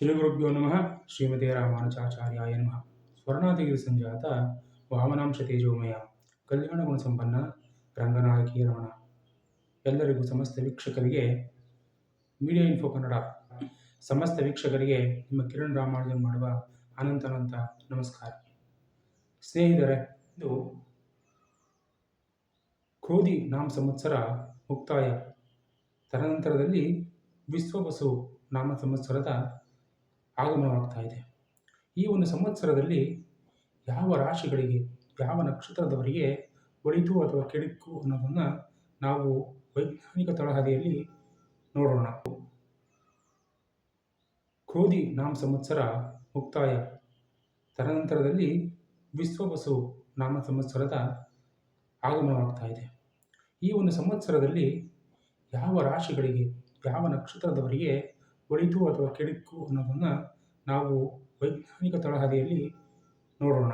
ಶ್ರೀ ಗುರುಭ್ಯೋ ನಮಃ. ಶ್ರೀಮತಿ ರಾಮಾನುಜಾಚಾರ್ಯಾಯ ನಮಃ. ಸ್ವರ್ಣಾದಿಗಿರಿ ಸಂಜಾತ ವಾಮನಾಂಶ ತೇಜೋಮಯ. ಕಲ್ಯಾಣ ಗುಣ ಸಂಪನ್ನ ರಂಗನಾಯಕಿ ರಮಣ. ಎಲ್ಲರಿಗೂ ಸಮಸ್ತ ವೀಕ್ಷಕರಿಗೆ, ಮೀಡಿಯಾ ಇನ್ಫೋ ಕನ್ನಡ ಸಮಸ್ತ ವೀಕ್ಷಕರಿಗೆ ನಿಮ್ಮ ಕಿರಣ್ ರಾಮಾನುಜನ್ ಮಾಡುವ ಅನಂತ ಅನಂತ ನಮಸ್ಕಾರ. ಸ್ನೇಹಿತರೆ, ಇದು ಕ್ರೋಧಿ ನಾಮ ಸಂವತ್ಸರ ಮುಕ್ತಾಯ. ತದನಂತರದಲ್ಲಿ ವಿಶ್ವವಸು ನಾಮ ಸಂವತ್ಸರದ ಆಗಮನವಾಗ್ತಾ ಇದೆ ಈ ಒಂದು ಸಂವತ್ಸರದಲ್ಲಿ ಯಾವ ರಾಶಿಗಳಿಗೆ, ಯಾವ ನಕ್ಷತ್ರದವರಿಗೆ ಒಳಿತು ಅಥವಾ ಕೆಡುಕು ಅನ್ನೋದನ್ನು ನಾವು ವೈಜ್ಞಾನಿಕ ತಳಹದಿಯಲ್ಲಿ ನೋಡೋಣ. ಕ್ರೋಧಿ ನಾಮ ಸಂವತ್ಸರ ಮುಕ್ತಾಯ. ತದನಂತರದಲ್ಲಿ ವಿಶ್ವವಸು ನಾಮ ಸಂವತ್ಸರದ ಆಗಮನವಾಗ್ತಾ ಇದೆ ಈ ಒಂದು ಸಂವತ್ಸರದಲ್ಲಿ ಯಾವ ರಾಶಿಗಳಿಗೆ, ಯಾವ ನಕ್ಷತ್ರದವರಿಗೆ ಒಳಿತು ಅಥವಾ ಕೆಡುಕು ಅನ್ನೋದನ್ನು ನಾವು ವೈಜ್ಞಾನಿಕ ತಳಹದಿಯಲ್ಲಿ ನೋಡೋಣ.